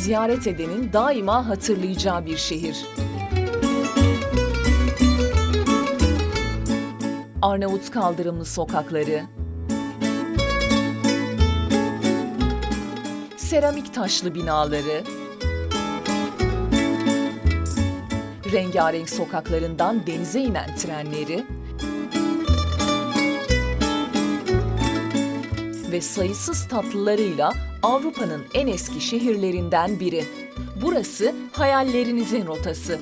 Ziyaret edenin daima hatırlayacağı bir şehir. Arnavut kaldırımlı sokakları, seramik taşlı binaları, rengarenk sokaklarından denize inen trenleri. Ve sayısız tatlılarıyla Avrupa'nın en eski şehirlerinden biri. Burası hayallerinizin rotası.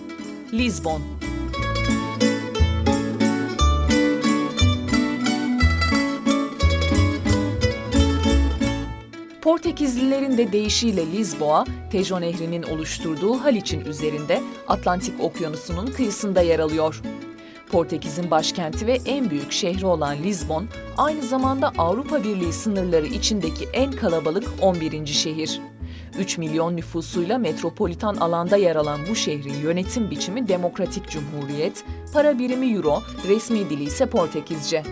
Lisbon. Portekizlilerin de deyişiyle Lisboa, Tejo Nehri'nin oluşturduğu Haliç'in üzerinde Atlantik Okyanusu'nun kıyısında yer alıyor. Portekiz'in başkenti ve en büyük şehri olan Lisbon, aynı zamanda Avrupa Birliği sınırları içindeki en kalabalık 11. şehir. 3 milyon nüfusuyla metropolitan alanda yer alan bu şehrin yönetim biçimi demokratik cumhuriyet, para birimi euro, resmi dili ise Portekizce.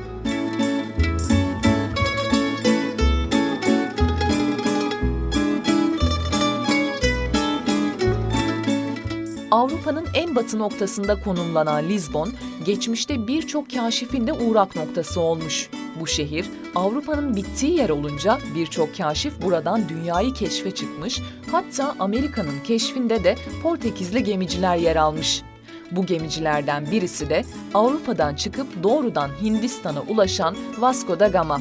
Avrupa'nın en batı noktasında konumlanan Lisbon, geçmişte birçok kaşifin de uğrak noktası olmuş. Bu şehir, Avrupa'nın bittiği yer olunca birçok kaşif buradan dünyayı keşfe çıkmış, hatta Amerika'nın keşfinde de Portekizli gemiciler yer almış. Bu gemicilerden birisi de Avrupa'dan çıkıp doğrudan Hindistan'a ulaşan Vasco da Gama.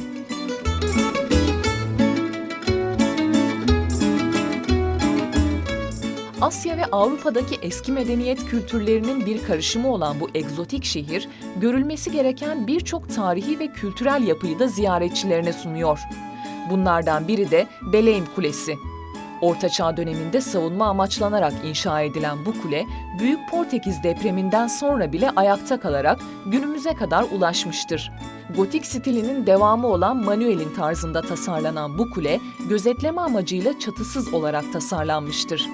Asya ve Avrupa'daki eski medeniyet kültürlerinin bir karışımı olan bu egzotik şehir, görülmesi gereken birçok tarihi ve kültürel yapıyı da ziyaretçilerine sunuyor. Bunlardan biri de Beleim Kulesi. Orta Çağ döneminde savunma amaçlanarak inşa edilen bu kule, Büyük Portekiz depreminden sonra bile ayakta kalarak günümüze kadar ulaşmıştır. Gotik stilinin devamı olan Manuel'in tarzında tasarlanan bu kule, gözetleme amacıyla çatısız olarak tasarlanmıştır.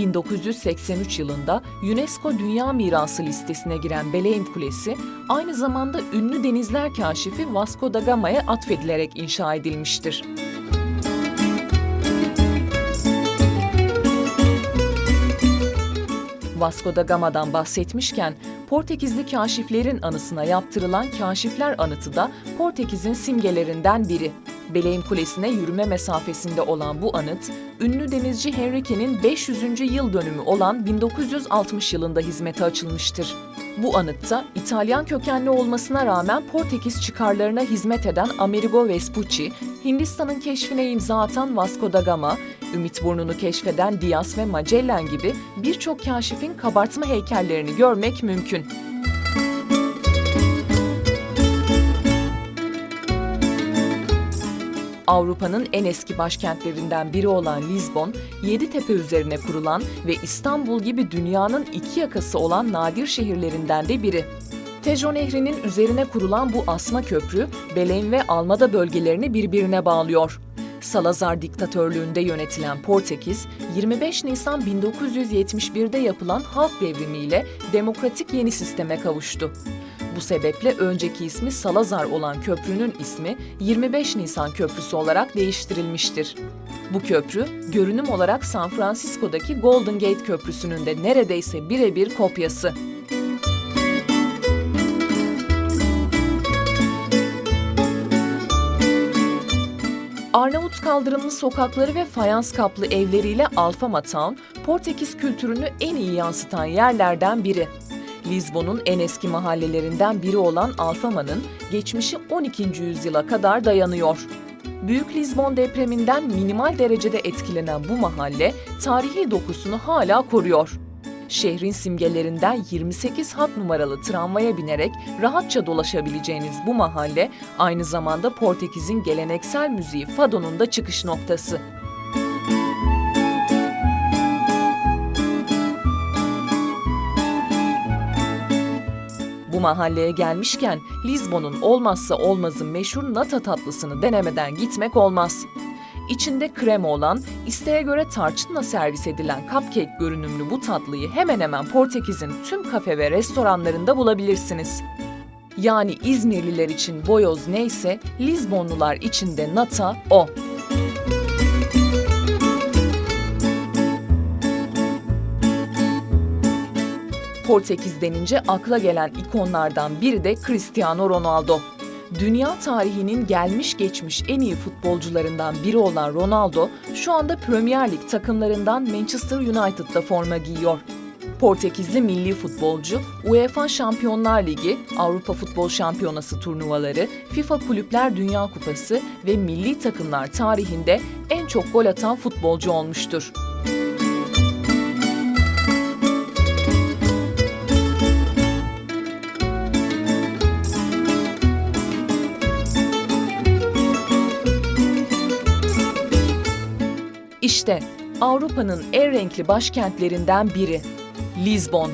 1983 yılında UNESCO Dünya Mirası listesine giren Beleim Kulesi, aynı zamanda ünlü denizler kaşifi Vasco da Gama'ya atfedilerek inşa edilmiştir. Vasco da Gama'dan bahsetmişken, Portekizli kaşiflerin anısına yaptırılan Kaşifler Anıtı da Portekiz'in simgelerinden biri. Beleim Kulesi'ne yürüme mesafesinde olan bu anıt, ünlü denizci Henrique'nin 500. yıl dönümü olan 1960 yılında hizmete açılmıştır. Bu anıtta İtalyan kökenli olmasına rağmen Portekiz çıkarlarına hizmet eden Amerigo Vespucci, Hindistan'ın keşfine imza atan Vasco da Gama, Ümit Burnu'nu keşfeden Diaz ve Magellan gibi birçok kaşifin kabartma heykellerini görmek mümkün. Avrupa'nın en eski başkentlerinden biri olan Lisbon, Yeditepe üzerine kurulan ve İstanbul gibi dünyanın iki yakası olan nadir şehirlerinden de biri. Tejo Nehri'nin üzerine kurulan bu asma köprü, Belém ve Almada bölgelerini birbirine bağlıyor. Salazar diktatörlüğünde yönetilen Portekiz, 25 Nisan 1971'de yapılan halk devrimiyle demokratik yeni sisteme kavuştu. Bu sebeple önceki ismi Salazar olan köprünün ismi 25 Nisan Köprüsü olarak değiştirilmiştir. Bu köprü, görünüm olarak San Francisco'daki Golden Gate Köprüsü'nün de neredeyse birebir kopyası. Arnavut kaldırımlı sokakları ve fayans kaplı evleriyle Alfama Town, Portekiz kültürünü en iyi yansıtan yerlerden biri. Lisbon'un en eski mahallelerinden biri olan Alfama'nın geçmişi 12. yüzyıla kadar dayanıyor. Büyük Lisbon depreminden minimal derecede etkilenen bu mahalle tarihi dokusunu hala koruyor. Şehrin simgelerinden 28 hat numaralı tramvaya binerek rahatça dolaşabileceğiniz bu mahalle aynı zamanda Portekiz'in geleneksel müziği Fado'nun da çıkış noktası. Mahalleye gelmişken Lizbon'un olmazsa olmazı meşhur nata tatlısını denemeden gitmek olmaz. İçinde krema olan, isteğe göre tarçınla servis edilen cupcake görünümlü bu tatlıyı hemen hemen Portekiz'in tüm kafe ve restoranlarında bulabilirsiniz. Yani İzmirliler için boyoz neyse, Lizbonlular için de nata o. Portekiz denince akla gelen ikonlardan biri de Cristiano Ronaldo. Dünya tarihinin gelmiş geçmiş en iyi futbolcularından biri olan Ronaldo, şu anda Premier Lig takımlarından Manchester United'da forma giyiyor. Portekizli milli futbolcu, UEFA Şampiyonlar Ligi, Avrupa Futbol Şampiyonası turnuvaları, FIFA Kulüpler Dünya Kupası ve milli takımlar tarihinde en çok gol atan futbolcu olmuştur. İşte Avrupa'nın en renkli başkentlerinden biri Lizbon.